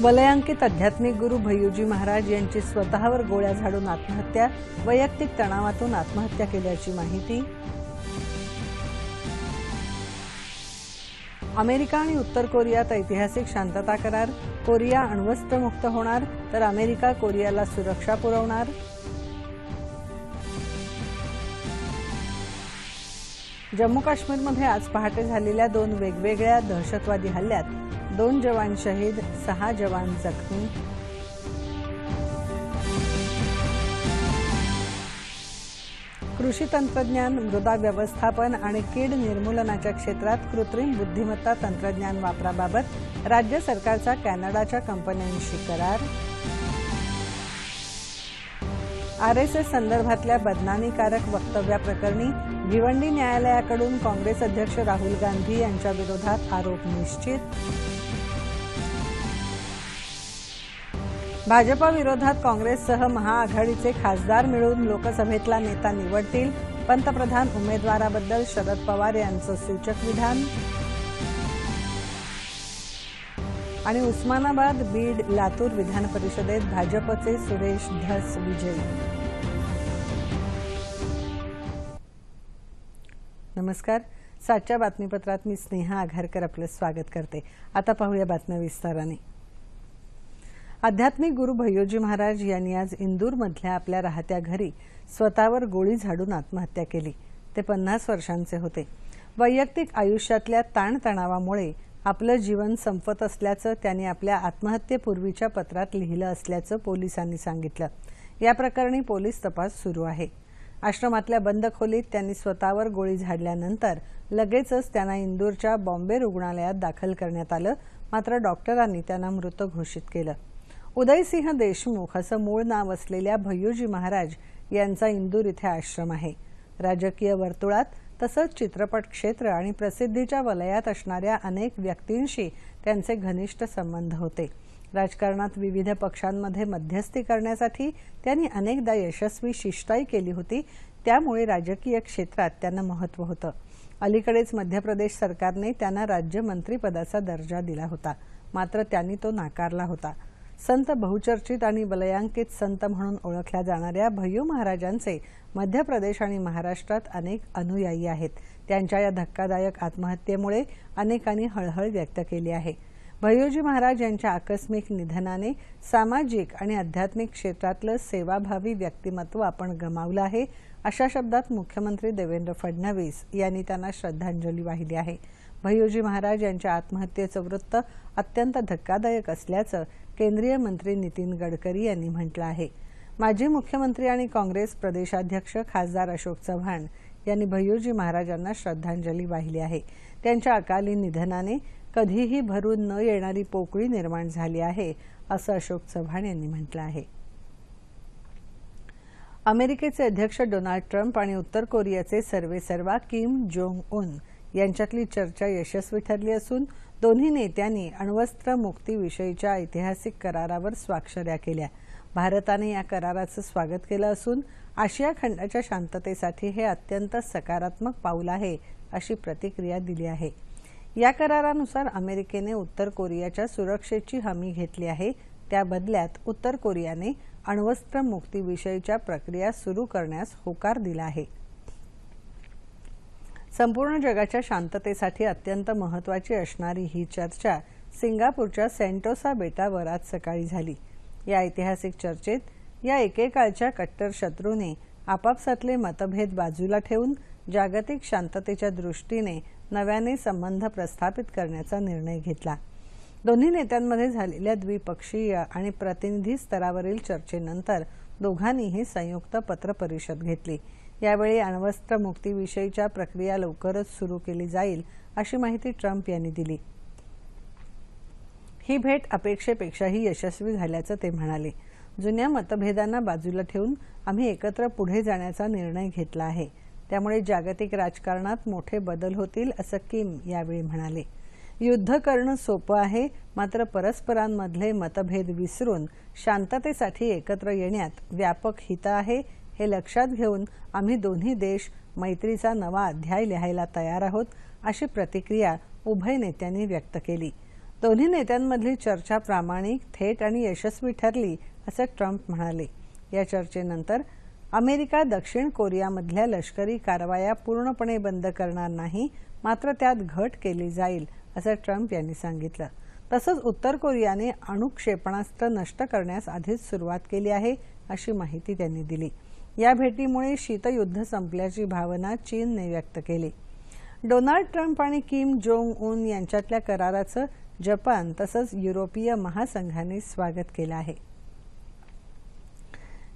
वलयांकित आध्यात्मिक गुरु भय्यूजी महाराज यांची स्वतःवर गोळ्या झाडून आत्महत्या वैयक्तिक तणावातून आत्महत्या केल्याची माहिती. अमेरिका आणि उत्तर कोरियात ऐतिहासिक शांतता करार कोरिया अण्वस्त्रमुक्त होणार तर अमेरिका कोरियाला सुरक्षा पुरवणार. जम्मू काश्मीरमध्ये आज पहाटे झालेल्या दोन वेगवेगळ्या दहशतवादी हल्ल्यात दोन जवान शहीद सहा जवान जखमी. कृषी तंत्रज्ञान मृदा व्यवस्थापन आणि कीड निर्मूलनाच्या क्षेत्रात कृत्रिम बुद्धिमत्ता तंत्रज्ञान वापराबाबत राज्य सरकारचा कॅनडाच्या कंपन्यांशी करार. आरएसएस संदर्भातल्या बदनामीकारक वक्तव्याप्रकरणी भिवंडी न्यायालयाकडून काँग्रेस अध्यक्ष राहुल गांधी यांच्या विरोधात आरोप निश्चित. भाजपा विरोधात काँग्रेससह महाआघाडीचे खासदार मिळून लोकसभेतला नेता निवडतील. पंतप्रधान उमेदवाराबद्दल शरद पवार यांचं सूचक विधान. आणि उस्मानाबाद बीड लातूर विधान परिषदेत भाजपचे सुरेश धस विजयी. नमस्कार. सातच्या बातमीपत्रात मी स्नेहा आघारकर आपलं स्वागत करते. आता पाहूया बातम्या विस्ताराने. आध्यात्मिक गुरु भय्योजी महाराज यांनी आज इंदूरमधल्या आपल्या राहत्या घरी स्वतःवर गोळी झाडून आत्महत्या केली. ते पन्नास वर्षांचे होते. वैयक्तिक आयुष्यातल्या ताणतणावामुळे आपलं जीवन संपत असल्याचं त्यांनी आपल्या आत्महत्येपूर्वीच्या पत्रात लिहिलं असल्याचं पोलिसांनी सांगितलं. या प्रकरणी पोलीस तपास सुरू आहे. आश्रमातल्या बंद खोलीत त्यांनी स्वतःवर गोळी झाडल्यानंतर लगेचच त्यांना इंदूरच्या बॉम्बे रुग्णालयात दाखल करण्यात आलं. मात्र डॉक्टरांनी त्यांना मृत घोषित केलं. उदयसिंह देशमुख असं मूळ नाव असलेल्या भय्यूजी महाराज यांचा इंदूर इथे आश्रम आहे. राजकीय वर्तुळात तसंच चित्रपट क्षेत्र आणि प्रसिद्धीच्या वलयात असणाऱ्या अनेक व्यक्तींशी त्यांचे घनिष्ठ संबंध होते. राजकारणात विविध पक्षांमध्ये मध्यस्थी करण्यासाठी त्यांनी अनेकदा यशस्वी शिष्टाई केली होती त्यामुळे राजकीय क्षेत्रात त्यांना महत्त्व होतं. अलीकडेच मध्य प्रदेश सरकारने त्यांना राज्यमंत्रीपदाचा दर्जा दिला होता मात्र त्यांनी तो नाकारला होता. संत बहुचर्चित आणि वलयांकित संत म्हणून ओळखल्या जाणाऱ्या भय्यू महाराजांचे मध्य प्रदेश आणि महाराष्ट्रात अनेक अनुयायी आहेत. त्यांच्या या धक्कादायक आत्महत्येमुळे अनेकांनी हळहळ व्यक्त केली आहे. भय्यूजी महाराज यांच्या आकस्मिक निधनाने सामाजिक आणि आध्यात्मिक क्षेत्रातलं सेवाभावी व्यक्तिमत्व आपण गमावलं आहे अशा शब्दात मुख्यमंत्री देवेंद्र फडणवीस यांनी त्यांना श्रद्धांजली वाहिली आहे. भय्यूजी महाराज यांच्या आत्महत्येचं वृत्त अत्यंत धक्कादायक असल्याचं केंद्रीय मंत्री नितीन गडकरी यांनी म्हटलं आहे. माजी मुख्यमंत्री आणि काँग्रेस प्रदेशाध्यक्ष खासदार अशोक चव्हाण यांनी भय्यूजी महाराजांना श्रद्धांजली वाहिली आहे. त्यांच्या अकाली निधनाने कधीही भरून न येणारी पोकळी निर्माण झाली आहे असं अशोक चव्हाण यांनी म्हटलं आहे. अमेरिकेचे अध्यक्ष डोनाल्ड ट्रम्प आणि उत्तर कोरियाचे सर्वेसर्वा किम जोंग उन यांच्यातली चर्चा यशस्वी ठरली असून दोन्ही नेत्यांनी अण्वस्त्र मुक्तीविषयीच्या ऐतिहासिक करारावर स्वाक्षऱ्या केल्या. भारताने या कराराचं स्वागत केलं असून आशिया खंडाच्या शांततेसाठी हे अत्यंत सकारात्मक पाऊल आहे अशी प्रतिक्रिया दिली आहे. या करारानुसार अमेरिकेने उत्तर कोरियाच्या सुरक्षेची हमी घेतली आहे. त्या बदल्यात उत्तर कोरियाने अण्वस्त्र मुक्तीविषयीच्या प्रक्रिया सुरू करण्यास होकार दिला आहे. संपूर्ण जगाच्या शांततेसाठी अत्यंत महत्वाची असणारी ही चर्चा सिंगापूरच्या सेंटोसा बेटावर आज सकाळी झाली. या ऐतिहासिक चर्चेत या एकेकाळच्या कट्टर शत्रूने आपापसातले मतभेद बाजूला ठेवून जागतिक शांततेच्या दृष्टीने नव्याने संबंध प्रस्थापित करण्याचा निर्णय घेतला. दोन्ही नेत्यांमध्ये झालेल्या द्विपक्षीय आणि प्रतिनिधी स्तरावरील चर्चेनंतर दोघांनीही संयुक्त पत्रपरिषद घेतली. यावेळी अण्वस्त्र मुक्तीविषयीच्या प्रक्रिया लवकरच सुरू केली जाईल अशी माहिती ट्रम्प यांनी दिली. ही भेट अपेक्षेपेक्षाही यशस्वी झाल्याचं ते म्हणाले. जुन्या मतभेदांना बाजूला ठेवून आम्ही एकत्र पुढे जाण्याचा निर्णय घेतला आहे. त्यामुळे जागतिक राजकारणात मोठे बदल होतील असं किम यावेळी म्हणाले. युद्ध करणं सोपं आहे मात्र परस्परांमधले मतभेद विसरून शांततेसाठी एकत्र येण्यात व्यापक हित आहे हे लक्षात घेऊन आम्ही दोन्ही देश मैत्रीचा नवा अध्याय लिहायला तयार आहोत अशी प्रतिक्रिया उभय नेत्यांनी व्यक्त केली. दोन्ही नेत्यांमधली चर्चा प्रामाणिक थेट आणि यशस्वी ठरली असं ट्रम्प म्हणाले. या चर्चेनंतर अमेरिका दक्षिण कोरियामधल्या लष्करी कारवाया पूर्णपणे बंद करणार नाही मात्र त्यात घट केली जाईल असं ट्रम्प यांनी सांगितलं. तसंच उत्तर कोरियाने अणुक्षेपणास्त्र नष्ट करण्यास आधीच सुरुवात केली आहे अशी माहिती त्यांनी दिली. या भेटीमुळे शीतयुद्ध संपल्याची भावना चीनने व्यक्त केली. डोनाल्ड ट्रम्प आणि किम जोंग उन यांच्यातल्या कराराचं जपान तसंच युरोपीय महासंघाने स्वागत केलं आहे.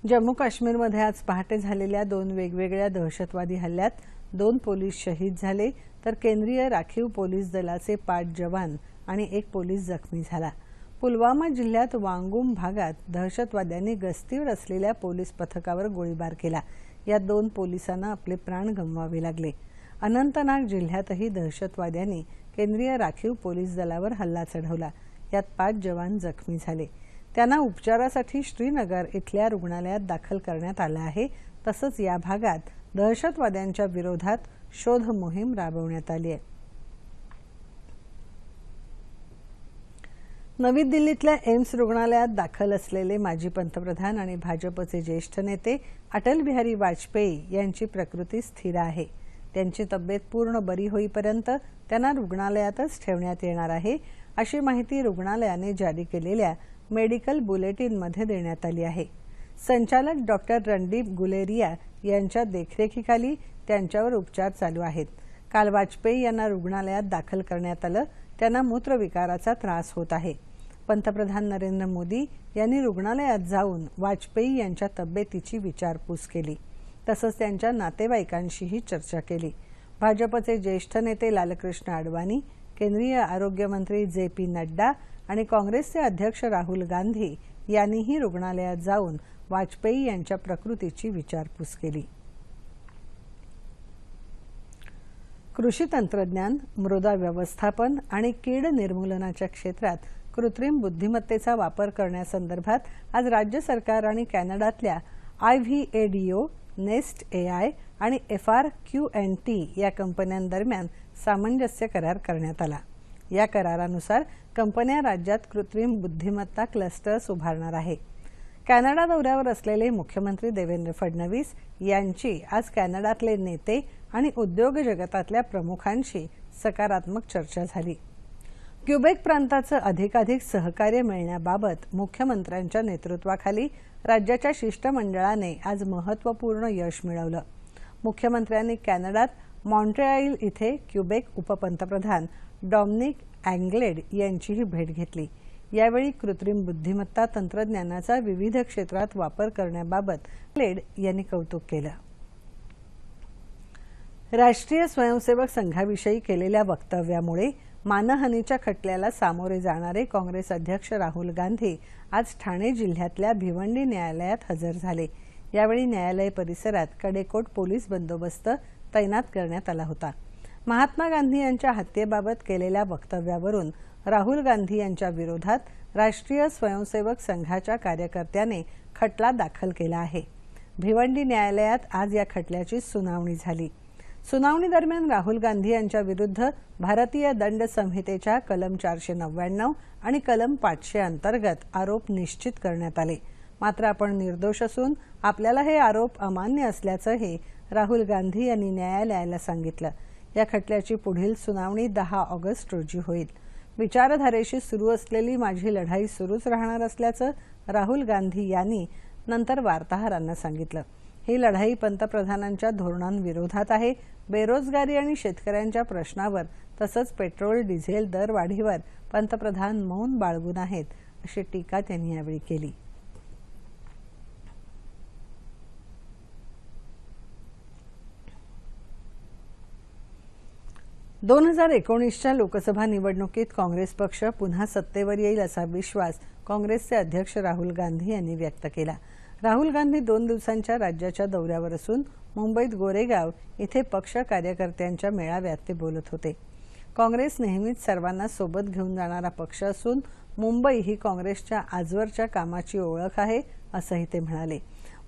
जम्मू काश्मीरमध्ये आज पहाटे झालेल्या दोन वेगवेगळ्या दहशतवादी हल्ल्यात दोन पोलीस शहीद झाले तर केंद्रीय राखीव पोलीस दलाचे पाच जवान आणि एक पोलीस जखमी झाला. पुलवामा जिल्ह्यात वांगुम भागात दहशतवाद्यांनी गस्तीवर असलेल्या पोलीस पथकावर गोळीबार केला. या दोन पोलिसांना आपले प्राण गमवावे लागले. अनंतनाग जिल्ह्यातही दहशतवाद्यांनी केंद्रीय राखीव पोलीस दलावर हल्ला चढवला. यात पाच जवान जखमी झाले. त्यांना उपचारासाठी श्रीनगर इथल्या रुग्णालयात दाखल करण्यात आलं आहे. तसंच या भागात दहशतवाद्यांच्या विरोधात शोध मोहीम राबवण्यात आली आहे. नवी दिल्लीतल्या एम्स रुग्णालयात दाखल असलेले माजी पंतप्रधान आणि भाजपचे ज्येष्ठ नेते अटल बिहारी वाजपेयी यांची प्रकृती स्थिर आहे. त्यांची तब्येत पूर्ण बरी होईपर्यंत त्यांना रुग्णालयातच ठेवण्यात येणार आहे अशी माहिती रुग्णालयाने जारी केलेल्या मेडिकल बुलेटिनमध्ये देण्यात आली आहे. संचालक डॉक्टर रणदीप गुलेरिया यांच्या देखरेखीखाली त्यांच्यावर उपचार चालू आहेत. काल वाजपेयी यांना रुग्णालयात दाखल करण्यात आलं त्यांना मूत्रविकाराचा त्रास होत आहे. पंतप्रधान नरेंद्र मोदी यांनी रुग्णालयात जाऊन वाजपेयी यांच्या तब्येतीची विचारपूस केली. तसंच त्यांच्या नातेवाईकांशीही चर्चा केली. भाजपचे ज्येष्ठ नेते लालकृष्ण अडवाणी केंद्रीय आरोग्यमंत्री जे पी नड्डा आणि काँग्रेसचे अध्यक्ष राहुल गांधी यांनीही रुग्णालयात जाऊन वाजपेयी यांच्या प्रकृतीची विचारपूस केली. कृषी तंत्रज्ञान मृदा व्यवस्थापन आणि कीड निर्मूलनाच्या क्षेत्रात कृत्रिम बुद्धिमत्तेचा वापर करण्यासंदर्भात आज राज्य सरकार आणि कॅनडातल्या I V A D O nest A I आणि F R Q N T या कंपन्यांदरम्यान सामंजस्य करार करण्यात आला. या करारानुसार कंपन्या राज्यात कृत्रिम बुद्धिमत्ता क्लस्टर्स उभारणार आहे. कॅनडा दौऱ्यावर असलेले मुख्यमंत्री देवेंद्र फडणवीस यांची आज कॅनडातले नेते आणि उद्योग जगतातल्या प्रमुखांशी सकारात्मक चर्चा झाली. क्युबेक प्रांताचं अधिकाधिक सहकार्य मिळण्याबाबत मुख्यमंत्र्यांच्या नेतृत्वाखाली राज्याच्या शिष्टमंडळाने आज महत्त्वपूर्ण यश मिळवलं. मुख्यमंत्र्यांनी कॅनडात मॉन्ट्रेआईल इथे क्युबेक उपपंतप्रधान डॉमनिक अँग्लेड यांचीही भेट घेतली. यावेळी कृत्रिम बुद्धिमत्ता तंत्रज्ञानाचा विविध क्षेत्रात वापर करण्याबाबत क्लेड यांनी कौतुक केलं. राष्ट्रीय स्वयंसेवक संघाविषयी केलेल्या वक्तव्यामुळे मानहानीच्या खटल्याला सामोरे जाणारे काँग्रेस अध्यक्ष राहुल गांधी आज ठाणे जिल्ह्यातल्या भिवंडी न्यायालयात हजर झाले. यावेळी न्यायालय परिसरात कडेकोट पोलीस बंदोबस्त तैनात करण्यात आला होता. महात्मा गांधी यांच्या हत्येबाबत केलेल्या वक्तव्यावरून राहुल गांधी यांच्या विरोधात राष्ट्रीय स्वयंसेवक संघाच्या कार्यकर्त्याने खटला दाखल केला आहे. भिवंडी न्यायालयात आज या खटल्याची सुनावणी झाली. सुनावणी दरम्यान राहुल गांधी यांच्या विरुद्ध भारतीय दंड संहितेच्या कलम चारशे नव्याण्णव आणि कलम पाचशे अंतर्गत आरोप निश्चित करण्यात आले. मात्र आपण निर्दोष असून आपल्याला हे आरोप अमान्य असल्याचंही राहुल गांधी यांनी न्यायालयाला सांगितलं. या खटल्याची पुढील सुनावणी दहा ऑगस्ट रोजी होईल. विचारधारेशी सुरू असलेली माझी लढाई सुरूच राहणार असल्याचं राहुल गांधी यांनी नंतर वार्ताहरांना सांगितलं. ही लढाई पंतप्रधानांच्या धोरणांविरोधात आहे. बेरोजगारी आणि शेतकऱ्यांच्या प्रश्नावर तसंच पेट्रोल डिझेल दरवाढीवर पंतप्रधान मौन बाळगून आहेत अशी टीका त्यांनी यावेळी केली. दोन हजार एकोणीसच्या लोकसभा निवडणुकीत काँग्रेस पक्ष पुन्हा सत्तेवर येईल असा विश्वास काँग्रेसचे अध्यक्ष राहुल गांधी यांनी व्यक्त केला. राहुल गांधी दोन दिवसांच्या राज्याच्या दौऱ्यावर असून मुंबईत गोरेगाव इथे पक्ष कार्यकर्त्यांच्या मेळाव्यात ते बोलत होते. काँग्रेस नेहमीच सर्वांना सोबत घेऊन जाणारा पक्ष असून मुंबई ही काँग्रेसच्या आजवरच्या कामाची ओळख आहे असंही ते म्हणाले.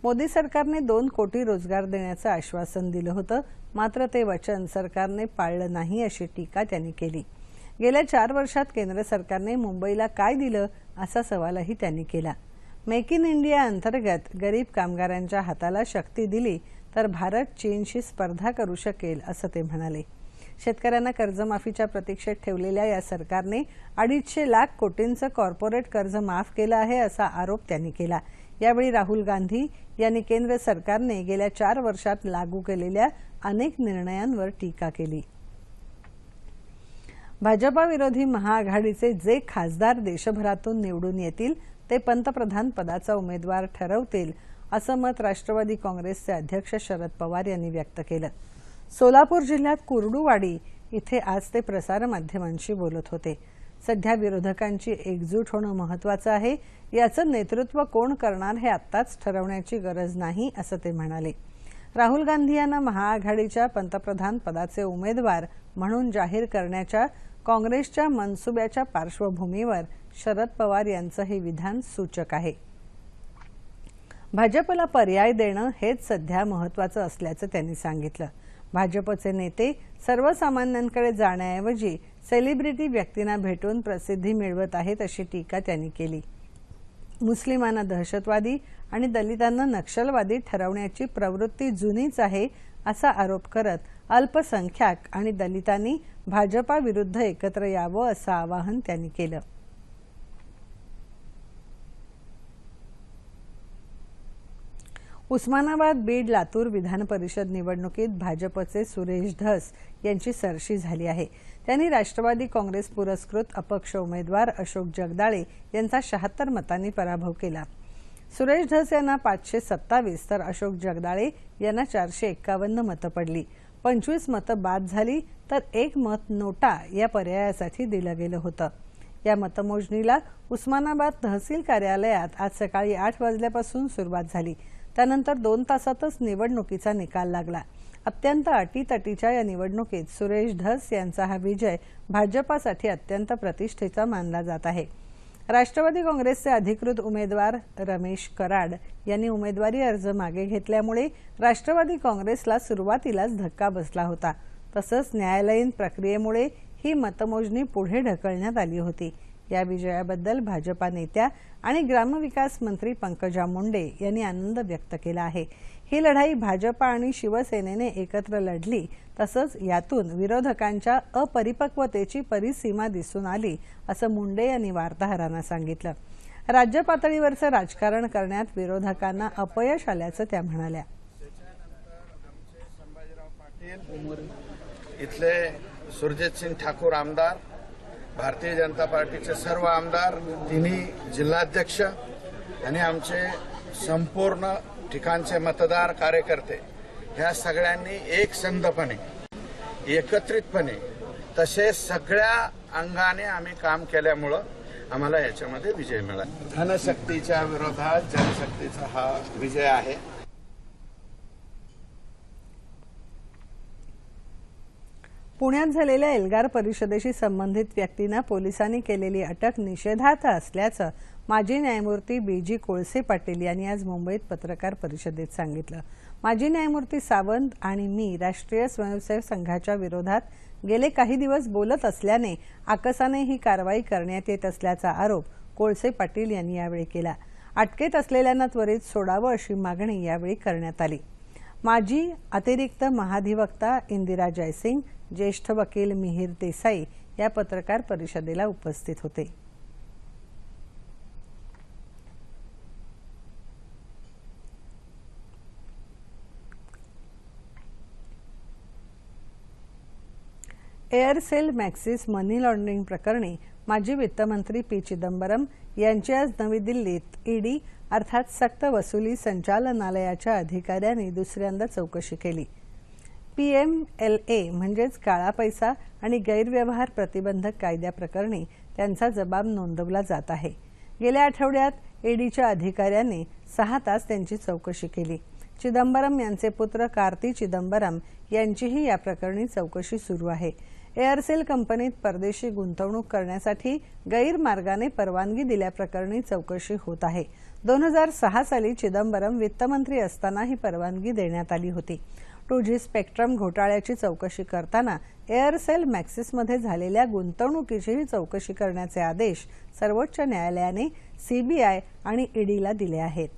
मोदी सरकारने दोन कोटी रोजगार देण्याचं आश्वासन दिलं होतं मात्र ते वचन सरकारने पाळलं नाही अशी टीका त्यांनी केली. गेल्या चार वर्षात केंद्र सरकारने मुंबईला काय दिलं असा सवालही त्यांनी केला. मेक इन इंडिया अंतर्गत गरीब कामगारांच्या हाताला शक्ती दिली तर भारत चीनशी स्पर्धा करू शकेल असं ते म्हणाले. शेतकऱ्यांना कर्जमाफीच्या प्रतीक्षेत ठेवलेल्या या सरकारने अडीचशे लाख कोटींचं कॉर्पोरेट कर्ज माफ केलं आहे असा आरोप त्यांनी केला. यावेळी राहुल गांधी यांनी केंद्र सरकारने गेल्या चार वर्षात लागू केलेल्या अनेक निर्णयांवर टीका केली. भाजपा विरोधी महाआघाडीचे जे खासदार देशभरातून निवडून येतील ते पंतप्रधान पदाचा उमेदवार ठरवतील असं मत राष्ट्रवादी काँग्रेसचे अध्यक्ष शरद पवार यांनी व्यक्त केलं. सोलापूर जिल्ह्यात कुर्डूवाडी इथे आज ते प्रसारमाध्यमांशी बोलत होते. सध्या विरोधकांची एकजूट होणं महत्वाचं आहे. याचं नेतृत्व कोण करणार हे आत्ताच ठरवण्याची गरज नाही असं ते म्हणाले. राहुल गांधी यांना महाआघाडीच्या पंतप्रधान पदाचे उमेदवार म्हणून जाहीर करण्याच्या काँग्रेसच्या मनसुब्याच्या पार्श्वभूमीवर शरद पवार यांचं हे विधान सूचक आहे. भाजपला पर्याय देणं हेच सध्या महत्वाचं असल्याचं त्यांनी सांगितलं. भाजपचे नेते सर्वसामान्यांकडे जाण्याऐवजी सेलिब्रिटी व्यक्तींना भेटून प्रसिद्धी मिळवत आहेत अशी टीका त्यांनी केली. मुस्लिमांना दहशतवादी आणि दलितांना नक्षलवादी ठरवण्याची प्रवृत्ती जुनीच आहे असा आरोप करत अल्पसंख्याक आणि दलितांनी भाजपाविरुद्ध एकत्र यावं असं आवाहन त्यांनी केलं. उस्मानाबाद बीड लातूर विधान परिषद निवडणुकीत भाजपचे सुरेश धस यांची सरशी झाली आहे. त्यांनी राष्ट्रवादी काँग्रेस पुरस्कृत अपक्ष उमेदवार अशोक जगदाळे यांचा शहात्तर मतांनी पराभव केला. सुरेश धस यांना पाचशे सत्तावीस तर अशोक जगदाळे यांना चारशे एक्कावन्न मतं पडली. पंचवीस मतं बाद झाली तर एक मत नोटा या पर्यायासाठी दिलं गेलं होतं. या मतमोजणीला उस्मानाबाद तहसील कार्यालयात आज सकाळी आठ वाजल्यापासून सुरुवात झाली. त्यानंतर दोन तासातच निवडणुकीचा निकाल लागला. अत्यंत अटीतटीच्या या निवडणुकीत सुरेश धस यांचा हा विजय भाजपासाठी अत्यंत प्रतिष्ठेचा मानला जात आहे. राष्ट्रवादी काँग्रेसचे अधिकृत उमेदवार रमेश कराड यांनी उमेदवारी अर्ज मागे घेतल्यामुळे राष्ट्रवादी काँग्रेसला सुरुवातीलाच धक्का बसला होता. तसंच न्यायालयीन प्रक्रियेमुळे ही मतमोजणी पुढे ढकलण्यात आली होती. या विजयाबद्दल भाजपा नेत्या आणि ग्रामविकास मंत्री पंकजा मुंडे यांनी आनंद व्यक्त केला आहे. ही लढाई भाजपा आणि शिवसेनेने एकत्र लढली तसंच यातून विरोधकांच्या अपरिपक्वतेची परिसीमा दिसून आली असं मुंडे यांनी वार्ताहरांना सांगितलं. राज्य पातळीवरचं राजकारण करण्यात विरोधकांना अपयश आल्याचं त्या म्हणाल्या. इथले सुरजितसिंग ठाकूर आमदार भारतीय जनता पार्टीचे सर्व आमदार तिन्ही जिल्हाध्यक्ष आणि आमचे संपूर्ण ठिकाणचे मतदार कार्यकर्ते ह्या सगळ्यांनी एकसंधपणे एकत्रितपणे तसे सगळ्या अंगाने आम्ही काम केल्यामुळं आम्हाला याच्यामध्ये विजय मिळाला. धनशक्तीच्या विरोधात जनशक्तीचा हा विजय आहे. पुण्यात झालेल्या एल्गार परिषदेशी संबंधित व्यक्तींना पोलिसांनी केलेली अटक निषेधार्थ असल्याचं माजी न्यायमूर्ती बी जी कोळसे पाटील यांनी आज मुंबईत पत्रकार परिषदेत सांगितलं. माजी न्यायमूर्ती सावंत आणि मी राष्ट्रीय स्वयंसेवक संघाच्या विरोधात गेले काही दिवस बोलत असल्याने आकसाने ही कारवाई करण्यात येत असल्याचा आरोप कोळसे पाटील यांनी यावेळी केला. अटकेत असलेल्यांना त्वरित सोडावं अशी मागणी यावेळी करण्यात आली. माजी अतिरिक्त महाधिवक्ता इंदिरा जयसिंग ज्येष्ठ वकील मिहीर देसाई या पत्रकार परिषदेला उपस्थित होते. एअरसेल मॅक्सिस मनी लॉन्ड्रिंग प्रकरणी माजी वित्तमंत्री पी चिदंबरम यांची आज नवी दिल्लीत ईडी अर्थात सक्त वसुली संचालनालयाच्या अधिकाऱ्यांनी दुसऱ्यांदा चौकशी केली. पीएमएलए म्हणजेच काळा पैसा आणि गैरव्यवहार प्रतिबंधक कायद्याप्रकरणी त्यांचा जबाब नोंदवला जात आहे. गेल्या आठवड्यात ईडीच्या अधिकाऱ्यांनी सहा तास त्यांची चौकशी केली. चिदंबरम यांचे पुत्र कार्ती चिदंबरम यांचीही या प्रकरणी चौकशी सुरू आहे. एअरसेल कंपनीत परदेशी गुंतवणूक करण्यासाठी गैरमार्गाने परवानगी दिल्याप्रकरणी चौकशी होत आहे. दोन हजार सहा साली चिदंबरम वित्तमंत्री असताना ही परवानगी देण्यात आली होती. टू जी स्पेक्ट्रम घोटाळ्याची चौकशी करताना एअरसेल मॅक्सिसमध्ये झालेल्या गुंतवणुकीचीही चौकशी करण्याचे आदेश सर्वोच्च न्यायालयाने सीबीआय आणि ईडीला दिले आहेत.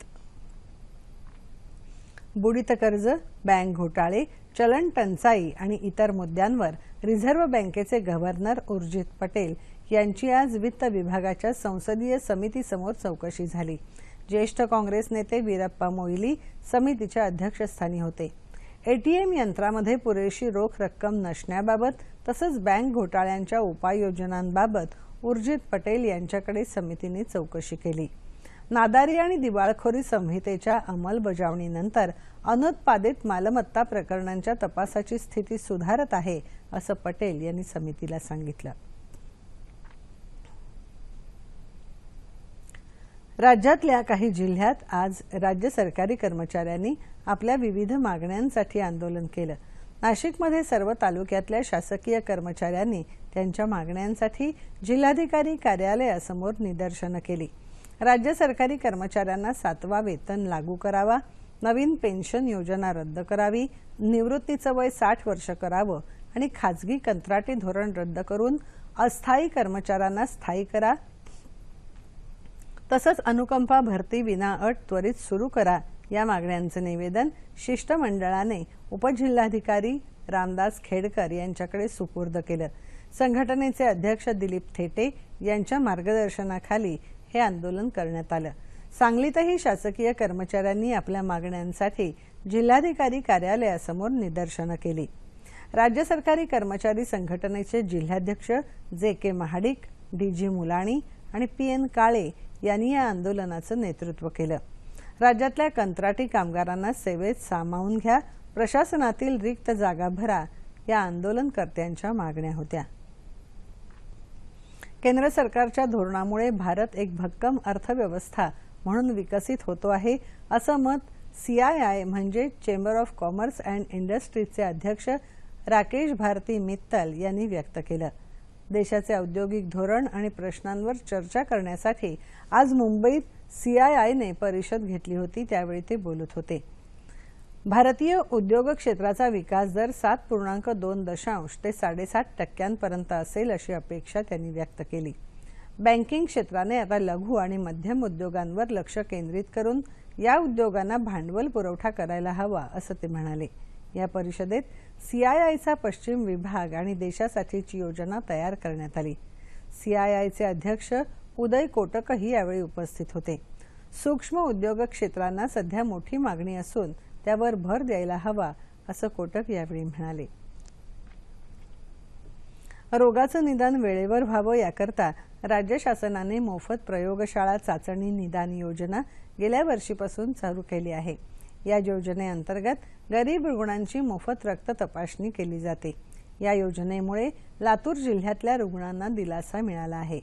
बुडीत कर्ज बँक घोटाळे चलन टंचाई आणि इतर मुद्द्यांवर रिझर्व्ह बँकेचे गव्हर्नर उर्जित पटेल यांची आज वित्त विभागाच्या संसदीय समितीसमोर चौकशी झाली. ज्येष्ठ काँग्रेस नेते वीरप्पा मोईली समितीच्या अध्यक्षस्थानी होते. एटीएम यंत्रामध्ये पुरेशी रोख रक्कम नसण्याबाबत तसंच बँक घोटाळ्यांच्या उपाययोजनांबाबत उर्जित पटेल यांच्याकडे समितीने चौकशी केली. नादारी आणि दिवाळखोरी संहितेच्या अंमलबजावणीनंतर अनुत्पादित मालमत्ता प्रकरणांच्या तपासाची स्थिती सुधारत आहे असं पटेल यांनी समितीला सांगितलं. राज्यातल्या काही जिल्ह्यात आज राज्य सरकारी कर्मचाऱ्यांनी आपल्या विविध मागण्यांसाठी आंदोलन केलं. नाशिकमध्ये सर्व तालुक्यातल्या शासकीय कर्मचाऱ्यांनी त्यांच्या मागण्यांसाठी जिल्हाधिकारी कार्यालयासमोर निदर्शनं केली. राज्य सरकारी कर्मचाऱ्यांना सातवा वेतन लागू करावा नवीन पेन्शन योजना रद्द करावी निवृत्तीचं वय साठ वर्ष करावं आणि खाजगी कंत्राटी धोरण रद्द करून अस्थायी कर्मचाऱ्यांना स्थायी करा तसंच अनुकंपा भरती विनाअट त्वरित सुरू करा या मागण्यांचं निवेदन शिष्टमंडळाने उपजिल्हाधिकारी रामदास खेडकर यांच्याकडे सुपूर्द केलं. संघटनेचे अध्यक्ष दिलीप थेटे यांच्या मार्गदर्शनाखाली हे आंदोलन करण्यात आलं. सांगलीतही शासकीय कर्मचाऱ्यांनी आपल्या मागण्यांसाठी जिल्हाधिकारी कार्यालयासमोर निदर्शनं केली. राज्य सरकारी कर्मचारी संघटनेचे जिल्हाध्यक्ष जे के महाडिक डी जी मुलाणी आणि पी एन काळे यांनी या आंदोलनाचं नेतृत्व केलं. राज्यातल्या कंत्राटी कामगारांना सेवेत सामावून घ्या प्रशासनातील रिक्त जागा भरा या आंदोलनकर्त्यांच्या मागण्या होत्या. केंद्र सरकारच्या धोरणामुळे भारत एक भक्कम अर्थव्यवस्था म्हणून विकसित होतो आहे असं मत सीआयआय म्हणजे चेंबर ऑफ कॉमर्स अँड इंडस्ट्रीजचे अध्यक्ष राकेश भारती मित्तल यांनी व्यक्त केलं. देशाचे औद्योगिक धोरण आणि प्रश्नांवर चर्चा करण्यासाठी आज मुंबईत सीआयआयने परिषद घेतली होती त्यावेळी ते बोलत होते. भारतीय उद्योग क्षेत्राचा विकास दर सात पूर्णांक दोन दशांश ते साडेसात टक्क्यांपर्यंत असेल अशी अपेक्षा त्यांनी व्यक्त केली. बँकिंग क्षेत्राने आता लघु आणि मध्यम उद्योगांवर लक्ष केंद्रित करून या उद्योगांना भांडवल पुरवठा करायला हवा असं ते म्हणाले. या परिषदेत सीआयआयचा पश्चिम विभाग आणि देशासाठीची योजना तयार करण्यात आली. सीआयआयचे अध्यक्ष उदय कोटकही यावेळी उपस्थित होते. सूक्ष्म उद्योग क्षेत्रांना सध्या मोठी मागणी असून त्यावर भर द्यायला हवा असं कोटक यावेळी म्हणाले. रोगाचं निदान वेळेवर व्हावं याकरता राज्य शासनाने मोफत प्रयोगशाळा चाचणी निदान योजना गेल्या वर्षीपासून चालू केली आहे. या योजनेअंतर्गत गरीब रुग्णांची मोफत रक्त तपासणी केली जाते. या योजनेमुळे लातूर जिल्ह्यातल्या रुग्णांना दिलासा मिळाला आहे.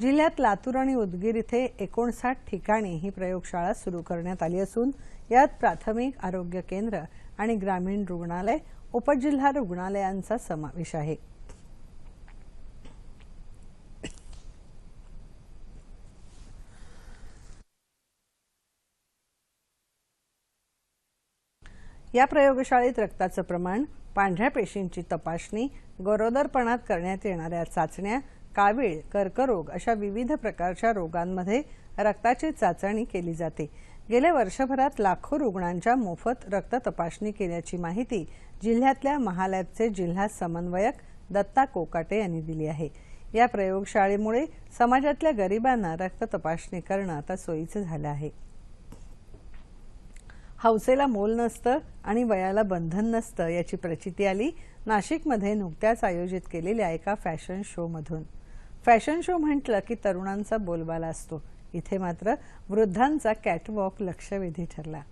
जिल्ह्यात लातूर आणि उदगीर इथे एकोणसाठ ठिकाणी ही प्रयोगशाळा सुरू करण्यात आली असून यात प्राथमिक आरोग्य केंद्र आणि ग्रामीण रुग्णालय उपजिल्हा रुग्णालयांचा समावेश आहे. या प्रयोगशाळेत रक्ताचं प्रमाण पांढऱ्या पेशींची तपासणी गरोदरपणात करण्यात येणाऱ्या चाचण्या कावीळ कर्करोग अशा विविध प्रकारच्या रोगांमध्ये रक्ताची चाचणी केली जाते. गेल्या वर्षभरात लाखो रुग्णांच्या मोफत रक्त तपासणी केल्याची माहिती जिल्ह्यातल्या महालॅबचे जिल्हा समन्वयक दत्ता कोकाटे यांनी दिली आहे. या प्रयोगशाळेमुळे समाजातल्या गरिबांना रक्त तपासणी करणं आता सोयीचं झालं आहे. हौसेला मोल नसतं आणि वयाला बंधन नसतं याची प्रचिती आली नाशिकमध्ये नुकत्याच आयोजित केलेल्या एका फॅशन शोमधून फॅशन शो म्हटलं की तरुणांचा बोलबाला असतो. इथे मात्र वृद्धांचा कॅटवॉक लक्षवेधी ठरला.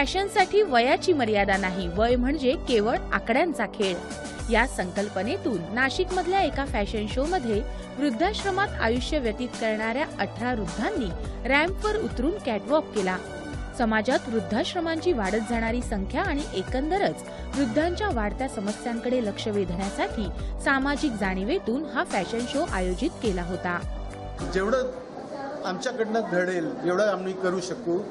फॅशनसाठी वयाची मर्यादा नाही. वय म्हणजे केवळ आकड्यांचा खेळ. या संकल्पनेतून नाशिकमधल्या एका फॅशन शो मध्ये वृद्धाश्रमात आयुष्य व्यतीत करणाऱ्या अठरा वृद्धांनी रॅम्पवर उतरून कॅटवॉक केला. समाजात वृद्धाश्रमांची वाढत जाणारी संख्या आणि एकंदरच वृद्धांच्या वाढत्या समस्यांकडे लक्ष वेधण्यासाठी सामाजिक जाणीवेतून हा फॅशन शो आयोजित केला होता. जेवढं आमच्याकडनं घडेल जेवढं आम्ही करू शकू.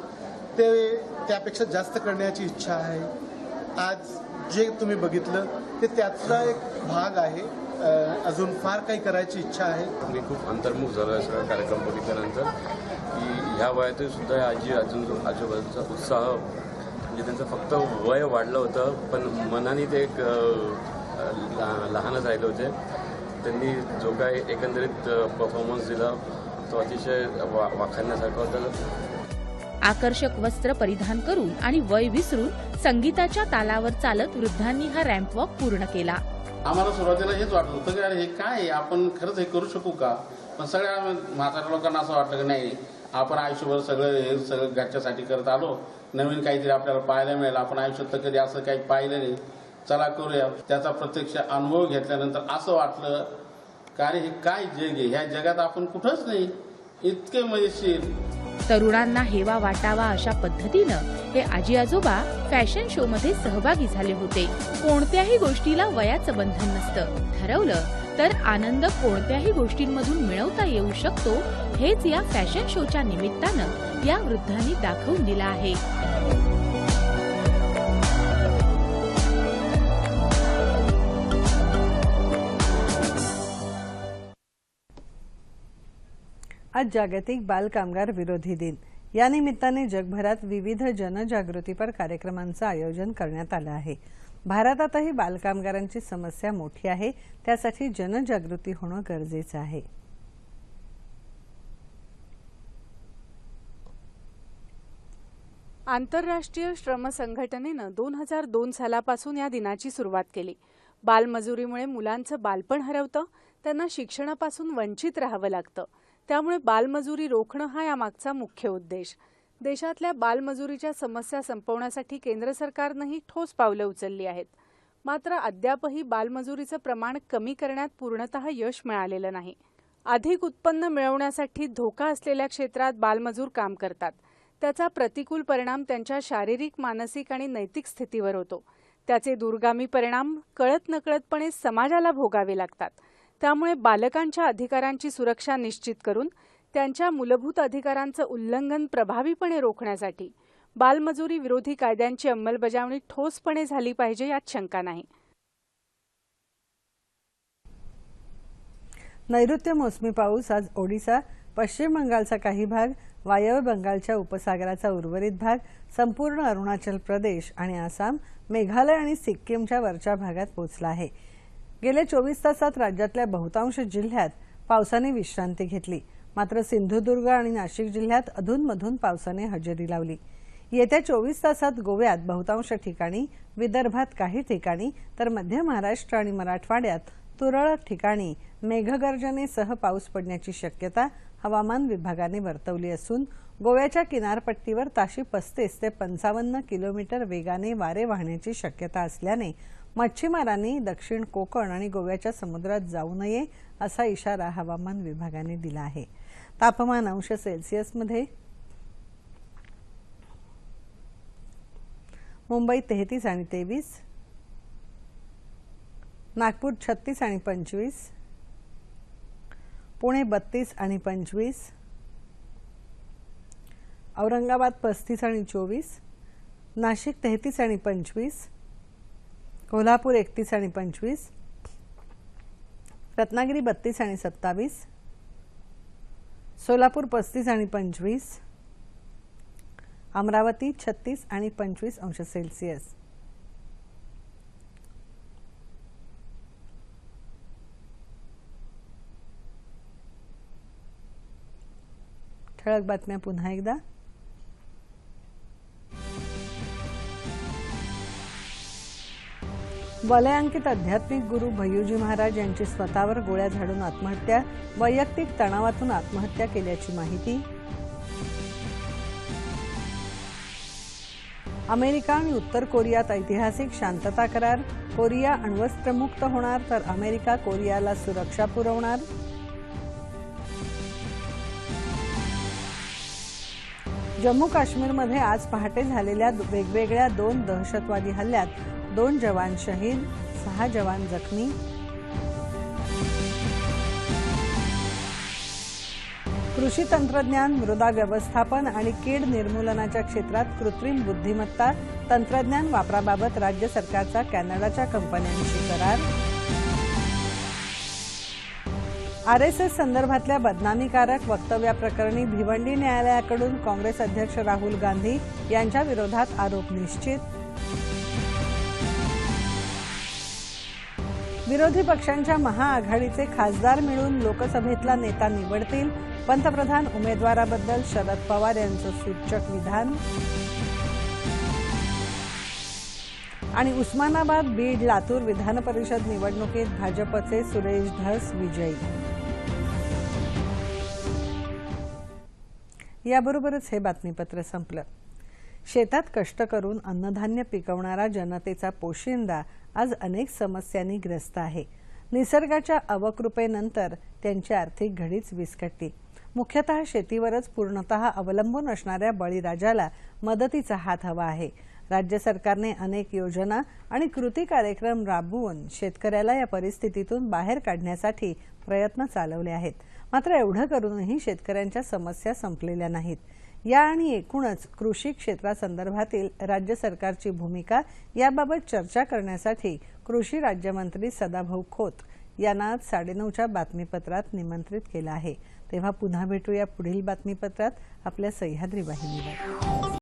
ते त्यापेक्षा जास्त करण्याची इच्छा आहे. आज जे तुम्ही बघितलं ते त्याचा एक भाग आहे. अजून फार काही करायची इच्छा आहे. मी खूप अंतर्मुख झालो आहे सगळा कार्यक्रम बघितल्यानंतर की ह्या वयातही सुद्धा आजी अजून आजूबाजूचा उत्साह म्हणजे त्यांचं फक्त वय वाढलं होतं पण मनाने ते एक लहानच राहिले होते. त्यांनी जो काय एकंदरीत परफॉर्मन्स दिला तो अतिशय वा वाखाणण्यासारखा होता. आकर्षक वस्त्र परिधान करून आणि वय विसरून संगीताच्या तालावर चालत वृद्धांनी हा रॅम्प वॉक पूर्ण केला. आम्हाला सुरुवातीला हेच वाटत होतं की अरे हे काय आपण खरंच हे करू शकू का? पण सगळ्या म्हाताऱ्या लोकांना असं वाटलं की नाही आपण आयुष्यभर सगळं हे सगळं घरच्यासाठी करत आलो. नवीन काहीतरी आपल्याला पाहायला मिळेल. आपण आयुष्यात तर कधी असं काही पाहिलं नाही. चला करूया. त्याचा प्रत्यक्ष अनुभव घेतल्यानंतर असं वाटलं का हे काय जग आहे? ह्या जगात आपण कुठंच नाही. इतके मजेशीर. तरुणांना हेवा वाटावा अशा पद्धतीनं हे आजी आजोबा फॅशन शो मध्ये सहभागी झाले होते. कोणत्याही गोष्टीला वयाचं बंधन नसतं. ठरवलं तर आनंद कोणत्याही गोष्टींमधून मिळवता येऊ शकतो हेच या फॅशन शोच्या निमित्तानं या वृद्धांनी दाखवून दिलं आहे. आज जागतिक बालकामगार विरोधी दिन. या निमित्ताने जगभरात विविध जनजागृतीपर कार्यक्रमांचं आयोजन करण्यात आलं आहे. भारतातही बालकामगारांची समस्या मोठी आहे. त्यासाठी जनजागृती होणं गरजेचं आहे. आंतरराष्ट्रीय श्रम संघटनेनं दोन हजार दोन सालापासून या दिनाची सुरुवात केली. बालमजुरीमुळे मुलांचं बालपण हरवतं त्यांना शिक्षणापासून वंचित राहावं लागतं. त्यामुळे बालमजुरी रोखणं हा यामागचा मुख्य उद्देश. देशातल्या बालमजुरीच्या समस्या संपवण्यासाठी केंद्र सरकारनंही ठोस पावलं उचलली आहेत. मात्र अद्यापही बालमजुरीचं प्रमाण कमी करण्यात पूर्णतः यश मिळालेलं नाही. अधिक उत्पन्न मिळवण्यासाठी धोका असलेल्या क्षेत्रात बालमजूर काम करतात. त्याचा प्रतिकूल परिणाम त्यांच्या शारीरिक मानसिक आणि नैतिक स्थितीवर होतो. त्याचे दूरगामी परिणाम कळत नकळतपणे समाजाला भोगावे लागतात. त्यामुळे बालकांच्या अधिकारांची सुरक्षा निश्चित करून त्यांच्या मूलभूत अधिकारांचं उल्लंघन प्रभावीपणे रोखण्यासाठी बालमजुरी विरोधी कायद्यांची अंमलबजावणी ठोसपणे झाली पाहिजे यात शंका नाही. नैऋत्य मोसमी पाऊस आज ओडिसा पश्चिम बंगालचा काही भाग वायव्य बंगालच्या उपसागराचा उर्वरित भाग संपूर्ण अरुणाचल प्रदेश आणि आसाम मेघालय आणि सिक्कीमच्या वरच्या भागात पोहोचला आहे. गेल्या चोवीस तासात राज्यातल्या बहुतांश जिल्ह्यात पावसाने विश्रांती घेतली. मात्र सिंधुदुर्ग आणि नाशिक जिल्ह्यात अधूनमधून पावसाने हजेरी लावली. येत्या चोवीस तासात गोव्यात बहुतांश ठिकाणी विदर्भात काही ठिकाणी तर मध्य महाराष्ट्र आणि मराठवाड्यात तुरळक ठिकाणी मेघगर्जनेसह पाऊस पडण्याची शक्यता हवामान विभागाने वर्तवली असून गोव्याच्या किनारपट्टीवर ताशी पस्तीस ते पंचावन्न किलोमीटर वेगाने वारे वाहण्याची शक्यता असल्याने मच्छीमारांनी दक्षिण कोकण आणि गोव्याच्या समुद्रात जाऊ नये असा इशारा हवामान विभागाने दिला आहे. तापमान अंश सेल्सिअसमध्ये मुंबई तेहतीस आणि तेवीस. नागपूर छत्तीस आणि पंचवीस. पुणे बत्तीस आणि पंचवीस. औरंगाबाद पस्तीस आणि चोवीस. नाशिक तेहतीस आणि पंचवीस. कोल्हापूर एकतीस आणि पंचवीस रत्नागिरी बत्तीस आणि सत्तावीस सोलापूर पस्तीस आणि पंचवीस अमरावती छत्तीस आणि पंचवीस अंश सेल्सिअस. ठळक बातम्या पुन्हा एकदा. वलयांकित आध्यात्मिक गुरु भय्यूजी महाराज यांची स्वतःवर गोळ्या झाडून आत्महत्या वैयक्तिक तणावातून आत्महत्या केल्याची माहिती. अमेरिका आणि उत्तर कोरियात ऐतिहासिक शांतता करार. कोरिया अण्वस्त्रमुक्त होणार तर अमेरिका कोरियाला सुरक्षा पुरवणार. जम्मू काश्मीरमध्ये आज पहाटे झालेल्या वेगवेगळ्या दोन दहशतवादी हल्ल्यात दोन जवान शहीद सहा जवान जखमी. कृषी तंत्रज्ञान मृदा व्यवस्थापन आणि कीड निर्मूलनाच्या क्षेत्रात कृत्रिम बुद्धिमत्ता तंत्रज्ञान वापराबाबत राज्य सरकारचा कॅनडाच्या कंपन्यांशी करार. आरएसएस संदर्भातल्या बदनामीकारक वक्तव्याप्रकरणी भिवंडी न्यायालयाकडून काँग्रेस अध्यक्ष राहुल गांधी यांच्या विरोधात आरोप निश्चित. विरोधी पक्षांच्या महाआघाडीचे खासदार मिळून लोकसभेतला नेता निवडतील. पंतप्रधान उमेदवाराबद्दल शरद पवार यांचं सूचक विधान आणि उस्मानाबाद बीड लातूर विधान परिषद निवडणुकीत भाजपचे सुरेश धस विजयी. याबरोबरच हे बातमीपत्र संपलं. शेतात कष्ट करून अन्नधान्य पिकवणारा जनतेचा पोशिंदा आज अनेक समस्यांनी ग्रस्त आहे. निसर्गाच्या अवकृपेनंतर त्यांची आर्थिक घडीच विस्कटली. मुख्यतः शेतीवरच पूर्णतः अवलंबून असणाऱ्या बळीराजाला मदतीचा हात हवा आहे. राज्य सरकारने अनेक योजना आणि कृती कार्यक्रम राबवून शेतकऱ्याला या परिस्थितीतून बाहेर काढण्यासाठी प्रयत्न चालवले आहेत. मात्र एवढं करूनही शेतकऱ्यांच्या समस्या संपलेल्या नाहीत. या आणि एकूणच कृषी क्षेत्रासंदर्भातील राज्य सरकारची भूमिका याबाबत चर्चा करण्यासाठी कृषी राज्यमंत्री सदाभाऊ खोत यांना आज साडेनऊच्या बातमीपत्रात निमंत्रित केलं आहे. तेव्हा पुन्हा भेटूया पुढील बातमीपत्रात. आपल्या सह्याद्री वाहिनीवर.